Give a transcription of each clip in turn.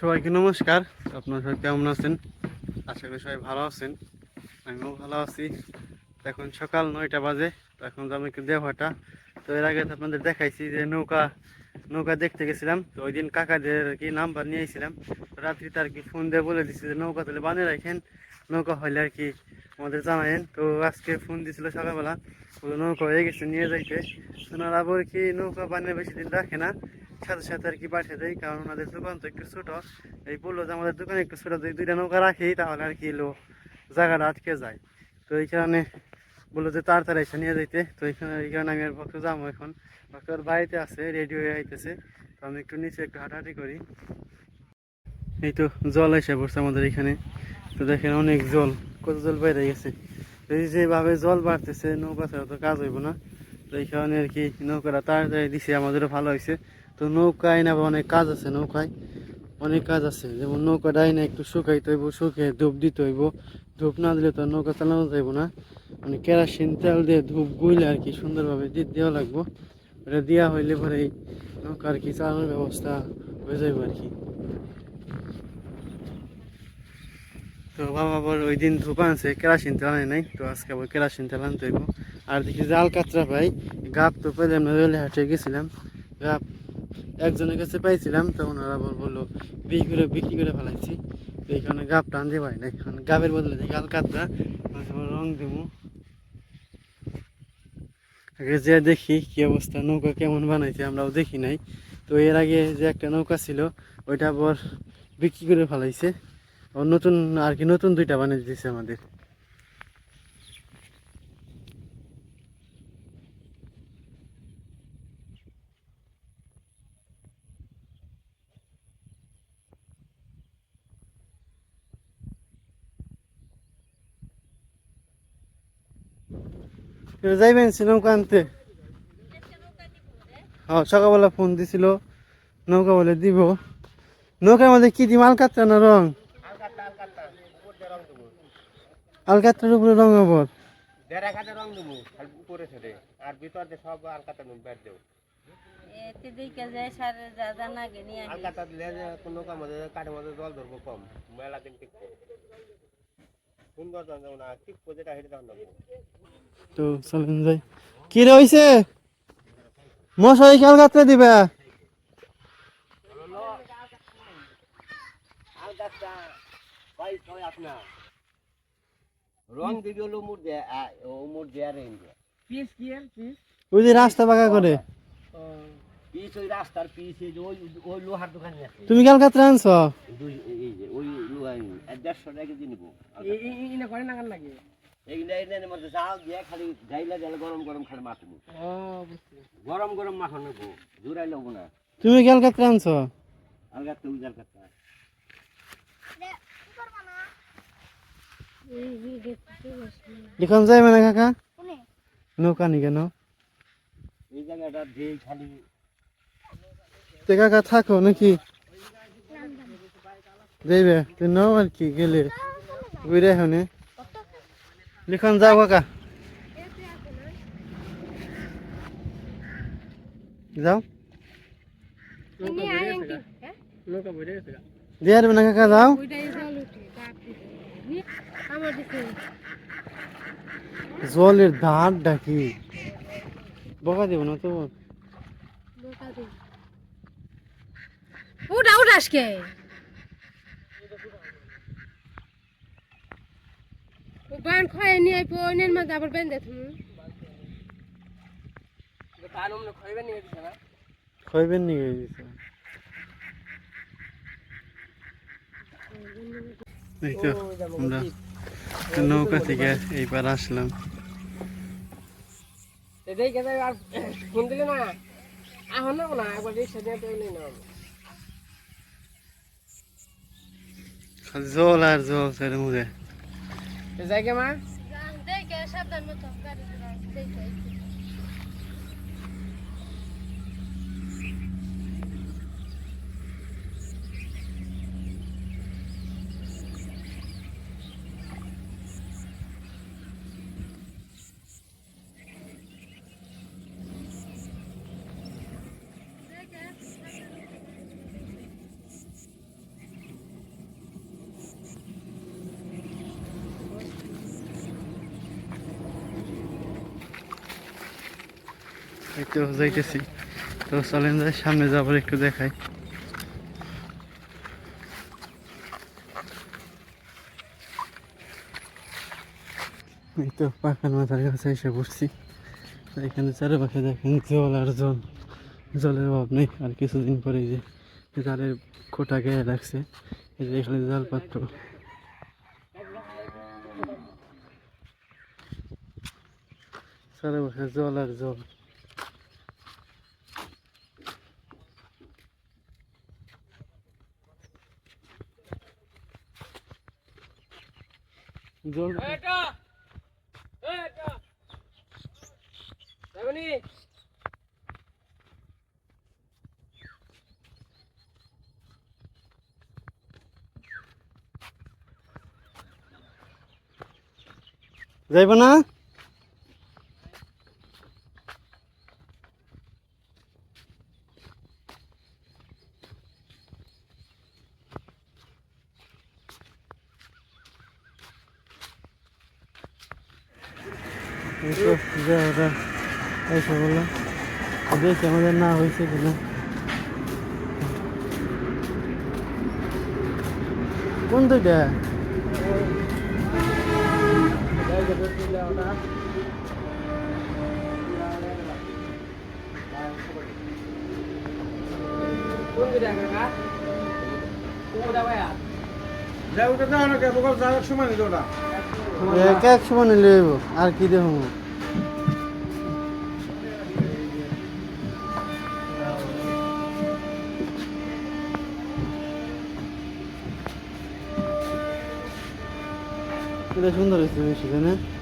সবাইকে নমস্কার। আপনারা সবাই কেমন আছেন? আশা করি সবাই ভালো আছেন। আমিও ভালো আছি। এখন সকাল নয়টা বাজে এখন একটু দেওয়াটা তো এর আগে আপনাদের দেখাইছি যে নৌকা নৌকা দেখতে গেছিলাম। তো ওই দিন কাকাদের কি নাম্বার নিয়ে এসেছিলাম তো রাত্রিতে আর কি ফোন দিয়ে বলে দিচ্ছি যে, নৌকা তাহলে বানিয়ে রাখেন। নৌকা হলে আর কি আমাদের জানায়েন। তো আজকে ফোন দিছিল সকালবেলা। বলে নৌকা হয়ে গেছে নিয়ে যাইতে। সোনার আবার কি নৌকা বানিয়ে বেশি দিন রাখে না। সাথে সাথে আর কি পাঠিয়ে দেয় কারণ ওনাদের দোকান তো একটু ছোট। এই বলল যে আমাদের দোকানে একটু ছোট, যদি দুইটা নৌকা রাখি, তাহলে আর কি লো জায়গাটা আটকে যায়। তো এই কারণে বলল যে তাড়াতাড়ি এসে নিয়ে যাইতে। তো এইখানে এই কারণে আমি আর ভক্ত যাব এখন। ভক্ত ওর বাড়িতে আছে রেডি হয়ে আইতেছে। তো আমি একটু নিচে একটু হাঁটাহাঁটি করি। এই তো জল এসে পড়ছে আমাদের এখানে। তো দেখেন অনেক জল, কত জল বাইরে গেছে। এই যেভাবে জল বাড়তেছে, নৌকা ছাড়া তো কাজ হইব না। তো এই কারণে আর কি নৌকাটা তাড়াতাড়ি দিছে, আমাদেরও ভালো হয়েছে। তো নৌকায় না অনেক কাজ আছে নৌকায়, অনেক কাজ আছে। যেমন নৌকাটাই না একটু শুকাইতে হইব, শুকিয়ে ধূপ দিতে হইব। ধূপ না দিলে তো নৌকা চালানো যাইব না। মানে কেরাসিন তেল দিয়ে ধূপ গুইলে আর কি সুন্দরভাবে দিয়ে দেওয়া লাগবো। এটা দেওয়া হইলে পরে এই নৌকা আর কি চালানোর ব্যবস্থা হয়ে যাইব আর কি। তো বাবা আবার ওই দিন ধূপ আনছে, কেরাসিন তেল আনে নাই। তো আজকে আবার কেরাসিন তেল আনতে হইব। আর দেখি জাল কাতরা পাই গাপ তো পেলাম না, রেলে হাটে গেছিলাম। গাপ একজনের কাছে পাইছিলাম ওরা আবার বলল বিক্রি করে বিক্রি করে ফেলাইছি। তো এই কারণে গাপ টান দিয়ে পাই না এখন গাবের বদলে দেখি গাল কাতরা রং দেবো। আগে যে দেখি কি অবস্থা, নৌকা কেমন বানাইছে আমরাও দেখি নাই। তো এর আগে যে একটা নৌকা ছিল, ওইটা আবার বিক্রি করে ফেলাইছে। নতুন, আর কি নতুন দুইটা বানিয়ে দিয়েছে আমাদের। যাইবেন নৌকা আনতে। হ্যাঁ সকালবেলা ফোন দিছিল নৌকা বলে দিব। নৌকার মধ্যে কি দিম? আলকাত্রা না রং? আলকাত্রার উপরে রং আবার। দেড় এক হাজার রং দেবো উপরে ছেড়ে। আর ভিতর সব আলকাতা নুন ব্যাট দেবো। এতে দিকে যায় সারে যা জানা গে নিয়ে আনি আলকাতা দিলে যে কোনো কাম কাঠের মধ্যে জল ধরবো কম মেলা দিন টিকবো। তো চলেন যাই। কি রে হইছে? মশাই কি আলকাত্রা দিবে। আলকাতা ভাই ছয় আপনার রং দিবি হলো মুড দেয় ও মুড দেয় আর ইন্ডিয়া পিস কি আর পিস ওই যে রাস্তা বাঁকা করে। পিস ওই রাস্তার এই যে ওই ওই লোহার দোকানে আছে তুমি কি আলকাত্রা আনছ? দুই এই যে ওই লোহার দেড়শো টাকা দিয়ে নিবো। ইনা করে না কান লাগে এইগুলা এনে মধ্যে চাল দিয়ে খালি গাইলা গেলে গরম গরম খালি মাখবো গরম গরম মাখন নেব জোরাই নেব না। তুমি কি আলকাত্রা আনছ? আলগা তুমি যার কথা এখন যাইবে না কাকা? নৌকা নি? কেন এই জায়গাটা দিয়ে খালি কাকা থাকো নাকি যাইবে তো নাও আর কি গেলে ঘুরে হনে লিখন যাও কাকা যাও নৌকা বইরে গেছে গা। দিয়ে দেবে না কাকা যাও আমার দিকে জলের ধার ডাকি বকা দিব না তো উঠা উঠ আজকে। বান খয়ে নিয়ে আইপো নেন মা আবার বেঁধে তুমি খাইবেন নি দিছে এই তো আমরা নৌকা থেকে এইবার আসলাম। এটাই গেছে আর ফোন দিলে না? এখন না না একবার রিক্সা দিয়ে তো না খালি জল আর জল সের মুখে এ জায়গা মা তো যাইতেছি। তো চলেন যাই, সামনে যাবার একটু দেখাই। এই তো পাখার মাথার কাছে এসে পড়ছি। এখানে চারিপাশে দেখেন জল আর জল। জলের অভাব নেই, আর কিছুদিন পরে যে জালের কোটা গেয়ে রাখছে এই যে এখানে জাল পাত্র চারিপাশে জল আর জল। জল এটা এটা। যাইব না? যাওয়াটা এসে বললাম দেখি আমাদের না হয়েছে কিনা কোন দুইটা? কোন দিকে কাকা কোনটা ভাইয়া এক এক সময় নিলে হইব আর কি দেখো এটা সুন্দর হয়েছে বেশি তাই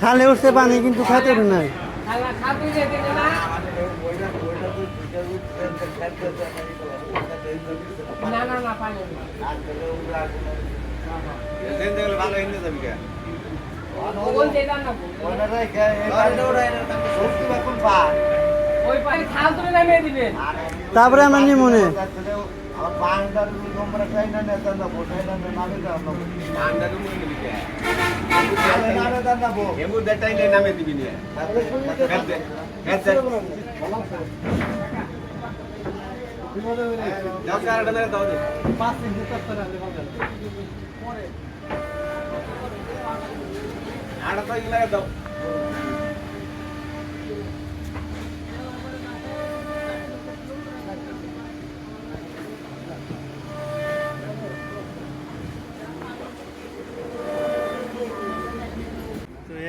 খালে উঠছে পানি কিন্তু খাতে নাই। না না না পানি না খাল তুলে নামিয়ে দিবেন তারপরে আমার নিমুনে নামে দিবি তো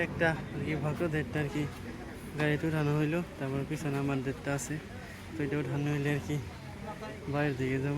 একটা কি ভক্ত দেড়টা আর কি গাড়িতে উঠানো হইল, তারপর পিছনে আমার দেড়টা আছে, তো এটা উঠানো হইলে আর কি বাইরের দিকে যাব।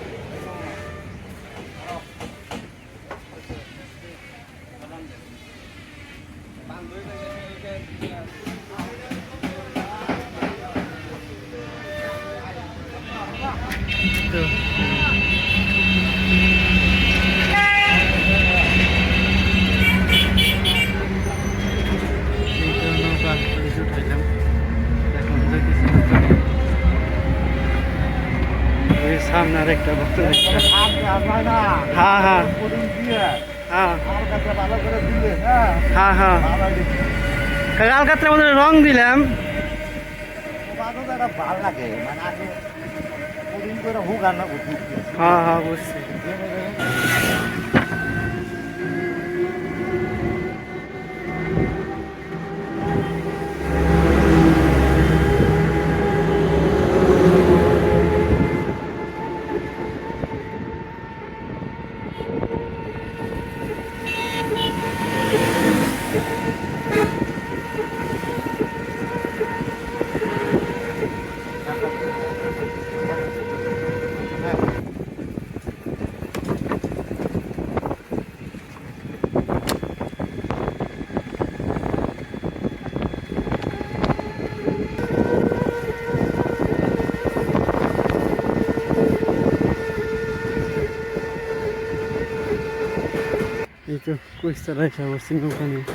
ওই সামনে আর একটা ভক্ত। হ্যাঁ হ্যাঁ। হ্যাঁ। হ্যাঁ হ্যাঁ। কাল কাতরা মধ্যে রং দিলাম। ভালো লাগে মানে আগে করে হুক আর না উঠি হ্যাঁ কুইস্তা রেখে বসছি নৌকা নিয়ে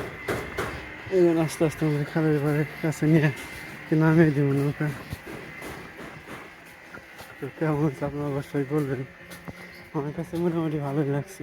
এই জন্য আস্তে আস্তে আমাদের খালের পাড়ে কাছে নিয়ে নামিয়ে দিব নৌকা? তো কেমন হচ্ছে আপনার অবশ্যই বলবেন? আমার কাছে মোটামুটি ভালোই লাগছে।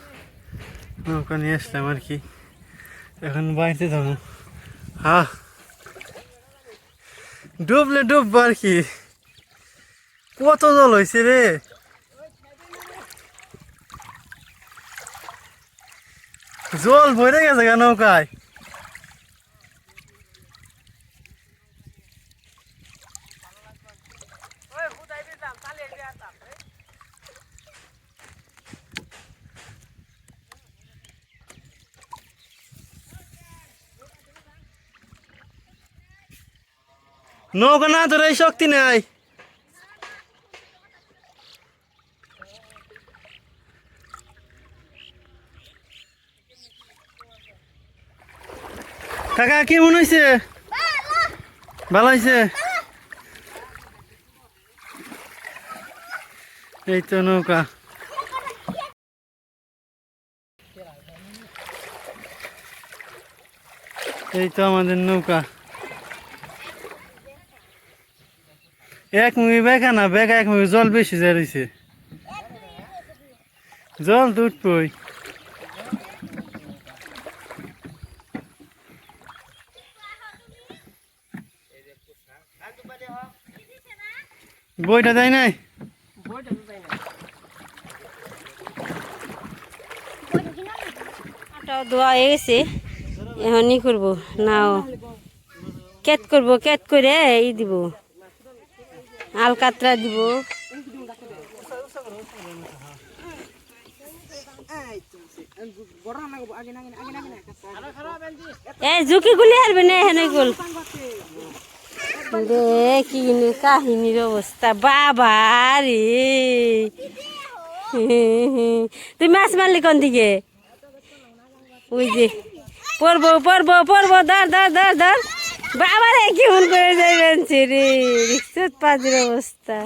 নৌকা নিয়ে আসলাম আর কি। এখন বাড়িতে যাব। হা। ডুবলে ডুববো আর কি। কত জল হয়েছে রে। জল ভরে গেছে কেন নৌকায়। নৌকা না ধরে শক্তি নাই। কাকা, কি মনে হয়েছে ভালো হয়েছে এই তো নৌকা। এই তো আমাদের নৌকা। এক মুভি বেকা না, বেকা এক মুভি জল বেশি রয়েছে জল তো উঠবই। বইটা দেয় নাই? আটাও ধোয়া হয়ে গেছে। এখন ই করব, নাও। কেট করব কেট করে ই দিব। আলকাতরা দিব। ঝুঁকি গুলি হারবে না হেন গুল। কি কাহিনীর অবস্থা। বাবা রে। তুই মাছ মারলি কোন দিকে? ওই যে, পড়ব পড়ব পড়ব, ধর ধর ধর ধর। বাবা রে কেমন করে যাইবেন চিরি রিক্সত পাজির অবস্থা।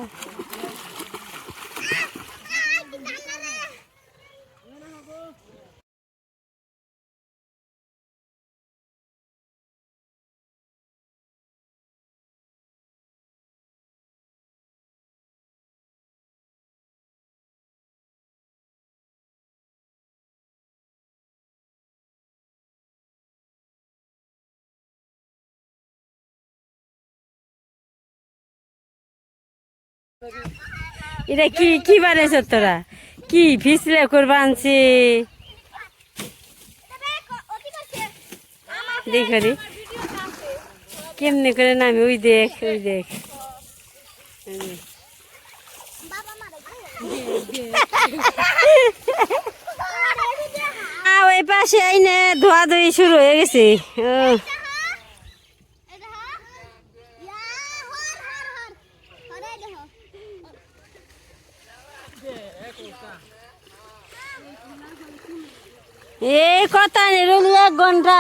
এটা কি কি বানাইছ তোরা? কি ফিসলে করবা আনছে? দেখ রে। কেমনে করে নামি? ওই দেখ ওই দেখ। ওই ওই পাশে আইনে ধোয়া ধুই শুরু হয়ে গেছে। ও। এই কথা নেই রইল এক ঘণ্টা।